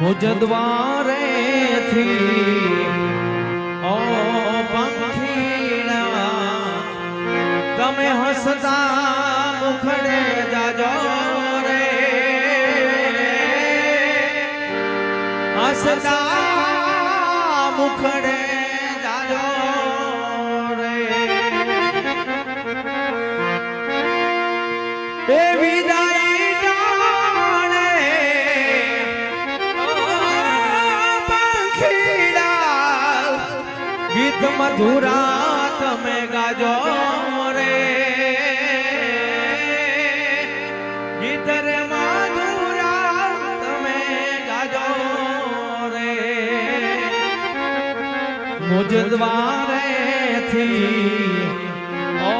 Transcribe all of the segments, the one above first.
મુજ દ્વારેથી ઓ પંખીણા તમે હસતા મુખડે જાજો રે. હસતા મુખડે મધુરા તમે ગાજો રે. ગીત રે મધુરા તમે ગાજો રે. મુજ દ્વારેથી ઓ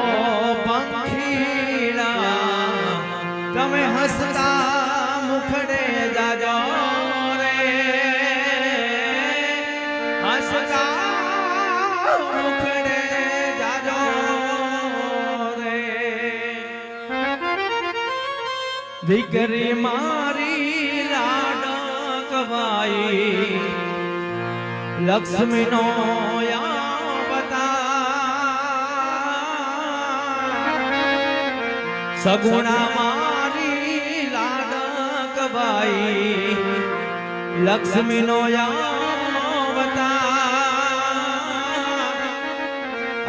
પંખીડા, તમે હસતા મુખડે જાજો રે. હસતા દીકરી મારી લાડકવાઈ લક્ષ્મી નો સગુણા મારી લાડકવાઈ લક્ષ્મીનો અવતાર.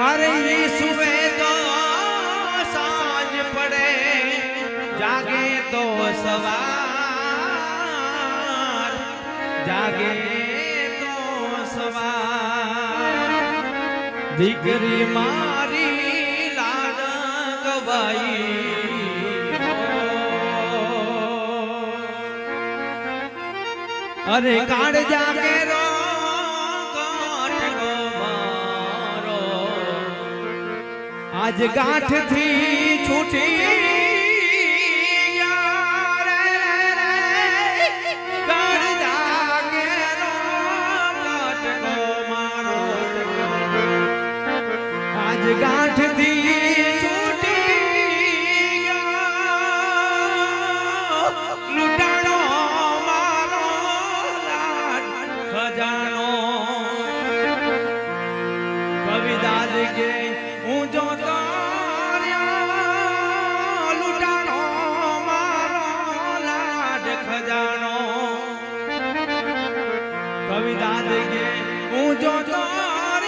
અરે સુવે તો સાંજ પડે, જાગે તો સવાર, જાગે તો સવાર. દીકરી મારી લાડ ગવાઈ. અરે કાળ જાગે રો આજ ગાંઠથી છૂટી. આજ ગાંઠથી. લૂંટાણો મારો ખજાનો કે હું જો તાર્યા